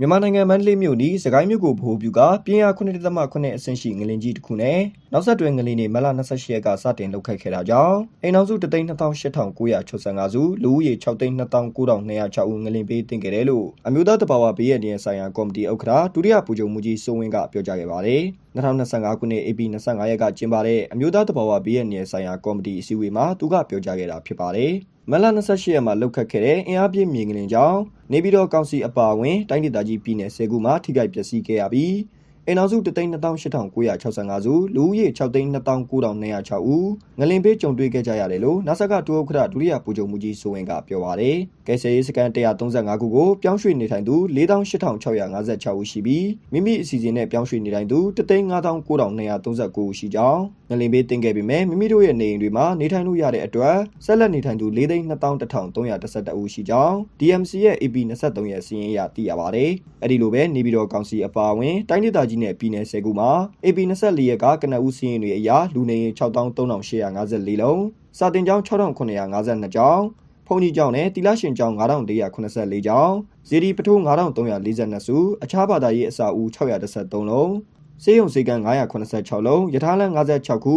မြန်မာနိုင်ငံမန္တလေးမြို့နီးစကိုင်းမြို့ကိုဗဟိုပြုကပြင်းအား9.8အဆင့်ရှိငလင်ကြီးတစ်ခုနဲ့နောက်ဆက်တွဲငလင်တွေမလ28ရက်ကစတင်လောက်ခတ်ခဲ့တာကြောင့်အိမ်အောင်စု328,965စုလူဦးရေ6,29,206ဦးငလင်ပေးတင်ခဲ့တယ်လို့အမျိုးသားတဘာဝဘေးရန်ရဲ့ဆိုင်ရာကော်မတီဥက္ကဋ္ဌဒုတိယပူဇုံမှုကြီးစိုးဝင်းကပြောကြားခဲ့ပါတယ်2025ခုနှစ် AP 25ရက်ကကျင်းပတဲ့အမျိုးသားတဘာဝဘေးရန်ရဲ့ဆိုင်ရာကော်မတီအစည်းအဝေးမှာသူကပြောကြားခဲ့တာဖြစ်ပါတယ် မလ28ရက်မှာလောက်ခတ်ခဲ့တဲ့အင်အားပြင်းမြေငလင်ကြောင့်နေပြည်တော်ကောင်စီအပါအဝင်တိုင်းဒေသကြီးပြည်နယ်၁၀ခုမှာထိခိုက်ပျက်စီးခဲ့ရပြီး အိမ်နောက်စု328,965စုလူဦးရေ6,29,206ဦးငလင်ပေးကြုံတွေ့ခဲ့ကြရတယ်လို့နာဆကတူဥက္ကဋ္ဌဒုတိယပူဇုံမှုကြီးစိုးဝင်းကပြောပါရယ်ကဲဆယ်ရေးစကန်135ခုကိုပြောင်းရွှေ့နေထိုင်သူ48,656ဦးရှိပြီးမိမိအစီအစဉ်နဲ့ပြောင်းရွှေ့နေထိုင်သူ3,59,239ဦးရှိကြောင်းငလင်ပေးတင်ခဲ့ပေမဲ့မိမိတို့ရဲ့နေအိမ်တွေမှာနေထိုင်လို့ရတဲ့အတွက်ဆက်လက်နေထိုင်သူ4,2,1,312ဦးရှိကြောင်း DMC ရဲ့ AP 23ရဲ့စီးရင်အရသိရပါတယ်အဲ့ဒီလိုပဲနေပြည်တော်ကောင်စီအပါအဝင်တိုင်းဒေသကြီးနဲ့ပြည်နယ်10ခုမှာ AP 24ရက်ကကနအူးစီးရင်တွေအရာလူနေရင်63,854လုံးစာတင်ကျောင်း6,952ကျောင်းဖုန်ကြီးကျောင်းနဲ့တီလာရှင်ကျောင်း9184ကျောင်းဇေဒီပထိုး9342စုအခြားဘာသာရေးအစာအုပ်613လုံးစေယုံစေကန်း986လုံးယထာလန်း56ခု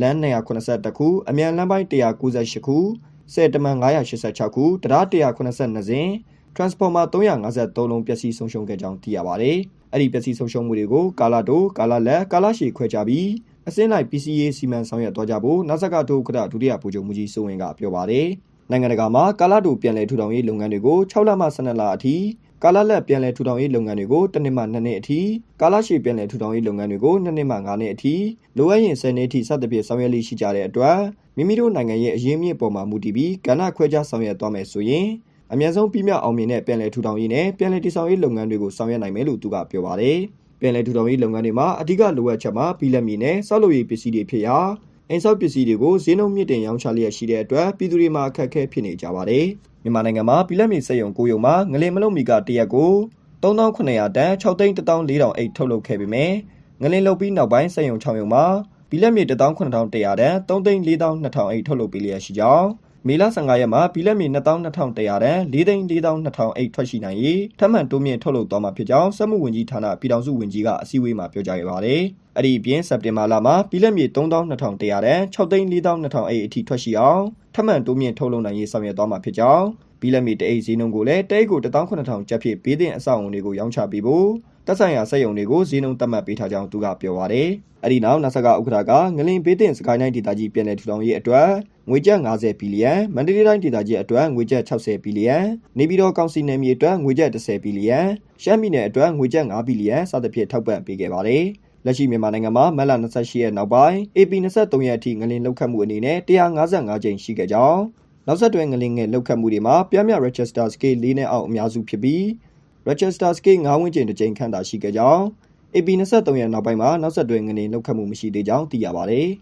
လမ်း282ခုအမြန်လမ်းပိုင်း198ခုစက်တမန်986ခုတရား182စင် transformer 353လုံးပျက်စီးဆုံးရှုံးခဲ့ကြောင်းသိရပါတယ်။ အဲ့ဒီပျက်စီးဆုံးရှုံးမှုတွေကိုကာလာတိုကာလာလက်ကာလာရှီခွဲခြားပြီးအစင်းလိုက် PCA စီမံဆောင်ရွက်သွားကြဖို့နာဆကတိုကဒဒုတိယဗိုလ်ချုပ်မှုကြီးစိုးဝင်ကပြောပါတယ်။နိုင်ငံတကာမှာကာလာတိုပြန်လည်ထူထောင်ရေးလုပ်ငန်းတွေကို6လမှ12လအထိကာလာလက်ပြန်လည်ထူထောင်ရေးလုပ်ငန်းတွေကိုတစ်နှစ်မှ2နှစ်အထိကာလာရှည်ပြန်လည်ထူထောင်ရေးလုပ်ငန်းတွေကို2နှစ်မှ5နှစ်အထိလိုအပ်ရင်10နှစ်အထိစသဖြင့်ဆောင်ရွက်လိရှိကြတဲ့အတွက်မိမိတို့နိုင်ငံရဲ့အရေးမြစ်ပေါ်မှာမူတည်ပြီးကဏ္ဍခွဲခြားဆောင်ရွက်သွားမယ်ဆိုရင် အများဆုံးပြည့်မြောက်အောင်မြင်တဲ့ပြန်လည်ထူထောင်ရေးနဲ့ပြန်လည်တည်ဆောက်ရေးလုပ်ငန်းတွေကိုဆောင်ရွက်နိုင်မယ်လို့သူကပြောပါတယ်။ပြန်လည်ထူထောင်ရေးလုပ်ငန်းတွေမှာအဓိကလိုအပ်ချက်မှာပြည်လက်မီနဲ့ဆောက်လုပ်ရေးပစ္စည်းတွေဖြစ်ရာအိမ်ဆောက်ပစ္စည်းတွေကိုဈေးနှုန်းမြင့်တင်ရောင်းချလျက်ရှိတဲ့အတွက်ပြည်သူတွေမှာအခက်အခဲဖြစ်နေကြပါတယ်။မြန်မာနိုင်ငံမှာပြည်လက်မီစက်ရုံကိုရုံမှာငလင်မလုံးမီကတရက်ကို3900တန်6,400အိတ်ထုတ်လုပ်ခဲ့ပေမဲ့ငလင်လုတ်ပြီးနောက်ပိုင်းစက်ရုံ6ရုံမှာပြည်လက်မီ1,900တန်3,400,200အိတ်ထုတ်လုပ်ပေးလျက်ရှိကြောင်း မေလ15ရက်မှာဘီလက်မီ22,100တန်4,400,200အိတ်ထွက်ရှိနိုင်ရေးထပ်မံတိုးမြင့်ထုတ်လုပ်သွားမှာဖြစ်ကြောင်းစက်မှုဝန်ကြီးဌာနပြည်ထောင်စုဝန်ကြီးကအစည်းအဝေးမှာပြောကြားခဲ့ပါတယ်။အဲ့ဒီအပြင်စက်တင်ဘာလမှာဘီလက်မီ32,200တန်6,400,200အိတ်အထိထွက်ရှိအောင်ထပ်မံတိုးမြင့်ထုတ်လုပ်နိုင်ရေးဆောင်ရွက်သွားမှာဖြစ်ကြောင်းဘီလက်မီတအိတ်ဈေးနှုန်းကိုလည်းတအိတ်ကို18,000ကျပ်ဖြစ်ပေးတဲ့အဆောက်အုံတွေကိုရောင်းချပေးဖို့ တက်ဆိုင်ရာစက်ရုံတွေကိုဈေးနှုန်းသတ်မှတ်ပေးထားကြောင်းသူကပြောပါတယ်။အဲ့ဒီနောက်နာဆကဥက္ကဋ္ဌကငလင်ဘေးတင်စကိုင်းတိုင်းဒေသကြီးပြည်내ထူထောင်ရေးအတွက်ငွေကျပ်50ဘီလီယံမန္တလေးတိုင်းဒေသကြီးအတွက်ငွေကျပ်60ဘီလီယံနေပြည်တော်ကောင်စီနယ်မြေအတွက်ငွေကျပ်30ဘီလီယံရှမ်းပြည်နယ်အတွက်ငွေကျပ်5ဘီလီယံစသဖြင့်ထောက်ပံ့ပေးခဲ့ပါတယ်။လက်ရှိမြန်မာနိုင်ငံမှာမက်လ28ရက်နောက်ပိုင်း AP 23ရက်အထိငလင်လောက်ခတ်မှုအနေနဲ့155ကြိမ်ရှိခဲ့ကြောင်းနောက်ဆက်တွဲငလင်ငယ်လောက်ခတ်မှုတွေမှာပြမြ Register Scale ၄နဲ့အောက်အများစုဖြစ်ပြီး Register Scale 9ဝန်းကျင်တစ်ကြိမ်ခန့်သာရှိခဲ့ကြောင်း AP 23ရက်နောက်ပိုင်းမှာနောက်ဆက်တွဲငနေလောက်ခတ်မှုမရှိသေးကြောင်းသိရပါတယ်။